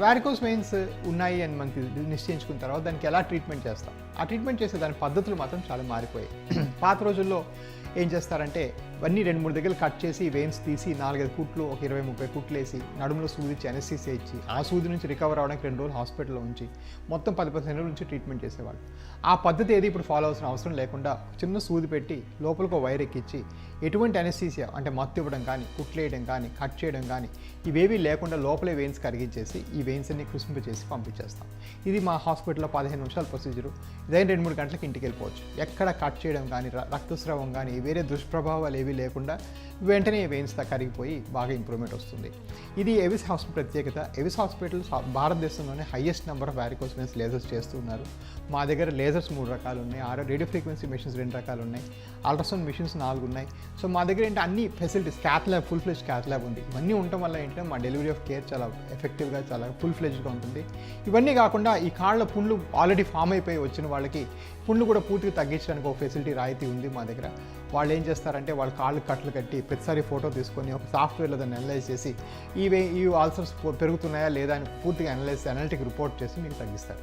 Varicose veins ఉన్నాయి అని మనకి నిశ్చయించుకున్న తర్వాత దానికి ఎలా ట్రీట్మెంట్ చేస్తాం? ఆ ట్రీట్మెంట్ చేసే దాని పద్ధతులు మాత్రం చాలా మారిపోయాయి. పాత రోజుల్లో ఏం చేస్తారంటే ఇవన్నీ రెండు మూడు దగ్గర కట్ చేసి వెయిన్స్ తీసి నాలుగైదు కుట్లు ఒక ఇరవై ముప్పై కుట్లు వేసి నడుములో సూది ఇచ్చి ఇచ్చి ఆ సూది నుంచి రికవర్ అవడానికి రెండు రోజులు హాస్పిటల్లో ఉంచి మొత్తం పది పదిహేను రోజుల నుంచి ట్రీట్మెంట్ చేసేవాళ్ళు. ఆ పద్ధతి ఏది ఇప్పుడు ఫాలో అవసిన అవసరం లేకుండా చిన్న సూది పెట్టి లోపలికి ఒక వైర్ ఎక్కించి ఎటువంటి అనెస్థీసియా అంటే మత్తు ఇవ్వడం కానీ కుట్లేయడం కానీ కట్ చేయడం కానీ ఇవేవి లేకుండా లోపలే వెయిన్స్ కరిగించేసి ఈ వెయిన్స్ అన్ని చేసి పంపించేస్తాం. ఇది మా హాస్పిటల్లో పదిహేను నిమిషాల ప్రొసీజరు ఇదైనా రెండు మూడు గంటలకు ఇంటికి వెళ్ళిపోవచ్చు. ఎక్కడ కట్ చేయడం కానీ రక్తస్రావం కానీ వేరే దుష్ప్రభావాలు ఏవి లేకుండా వెంటనే వెయిన్స్ కరిగిపోయి బాగా ఇంప్రూవ్మెంట్ వస్తుంది. ఇది ఎవిస్ హాస్పిటల్ ప్రత్యేకత. ఎవిస్ హాస్పిటల్ భారతదేశంలోనే highest number of varicose veins lasers చేస్తున్నారు. మా దగ్గర లేజర్స్ మూడు రకాలు ఉన్నాయి ఆరో రేడియో ఫ్రీక్వెన్సీ మెషిన్స్ రెండు రకాలు ఉన్నాయి అల్ట్రాసౌండ్ మిషన్స్ నాలుగు ఉన్నాయి సో మా దగ్గర ఏంటి అన్ని facilities cath lab full fledged cath lab ఉంది. ఇవన్నీ ఉండటం వల్ల ఏంటంటే మా డెలివరీ ఆఫ్ కేర్ చాలా ఎఫెక్టివ్గా చాలా ఫుల్ ఫ్లెజ్గా ఉంటుంది. ఇవన్నీ కాకుండా ఈ కాళ్ళ పుండ్లు ఆల్రెడీ ఫామ్ అయిపోయి వచ్చిన వాళ్ళకి పుండ్లు కూడా పూర్తిగా తగ్గించడానికి ఒక ఫెసిలిటీ రాయితీ ఉంది మా దగ్గర. వాళ్ళు ఏం చేస్తారంటే వాళ్ళ కాళ్ళు కట్లు కట్టి ప్రతిసారి ఫోటో తీసుకొని ఒక సాఫ్ట్వేర్లో దాన్ని అనలైజ్ చేసి ఇవే ఈ ఆల్సర్స్ పెరుగుతున్నాయా లేదా అని పూర్తిగా అనలైజ్ అనలిటిక్ రిపోర్ట్ చేసి మీకు తగ్గిస్తారు.